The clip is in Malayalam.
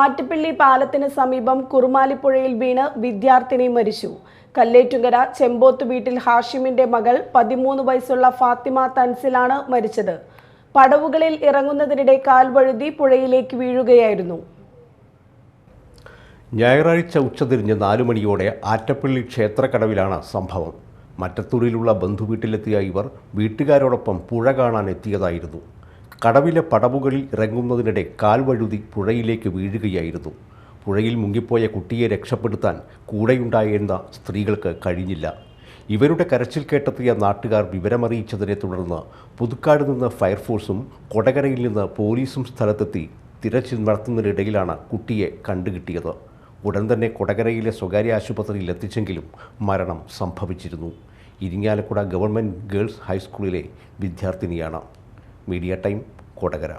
ആറ്റുപള്ളി പാലത്തിന് സമീപം കുറുമാലിപ്പുഴയിൽ വീണ് വിദ്യാർത്ഥിനി മരിച്ചു. കല്ലേറ്റുങ്കര ചെമ്പോത്ത് വീട്ടിൽ ഹാഷിമിന്റെ മകൾ പതിമൂന്ന് വയസ്സുള്ള ഫാത്തിമ തൻസിലാണ് മരിച്ചത്. പടവുകളിൽ ഇറങ്ങുന്നതിനിടെ കാൽ വഴുതി പുഴയിലേക്ക് വീഴുകയായിരുന്നു. ഞായറാഴ്ച ഉച്ചതിരിഞ്ഞ് നാലു മണിയോടെ ആറ്റപ്പള്ളി ക്ഷേത്രക്കടവിലാണ് സംഭവം. മറ്റത്തൂരിലുള്ള ബന്ധുവീട്ടിലെത്തിയ ഇവർ വീട്ടുകാരോടൊപ്പം പുഴ കാണാൻ എത്തിയതായിരുന്നു കടവിലെ പടവുകളിൽ ഇറങ്ങുന്നതിനിടെ കാൽ വഴുതി പുഴയിലേക്ക് വീഴുകയായിരുന്നു. പുഴയിൽ മുങ്ങിപ്പോയ കുട്ടിയെ രക്ഷപ്പെടുത്താൻ കൂടെയുണ്ടായിരുന്ന സ്ത്രീകൾക്ക് കഴിഞ്ഞില്ല. ഇവരുടെ കരച്ചിൽ കേട്ടെത്തിയ നാട്ടുകാർ വിവരമറിയിച്ചതിനെ തുടർന്ന് പുതുക്കാട് നിന്ന് ഫയർഫോഴ്സും കൊടകരയിൽ നിന്ന് പോലീസും സ്ഥലത്തെത്തി തിരച്ചിൽ നടത്തുന്നതിനിടയിലാണ് കുട്ടിയെ കണ്ടുകിട്ടിയത്. ഉടൻ തന്നെ കൊടകരയിലെ സ്വകാര്യ ആശുപത്രിയിൽ എത്തിച്ചെങ്കിലും മരണം സംഭവിച്ചിരുന്നു. ഇരിങ്ങാലക്കുട ഗവൺമെന്റ് ഗേൾസ് ഹൈസ്കൂളിലെ വിദ്യാർത്ഥിനിയാണ്. Media time Kodakara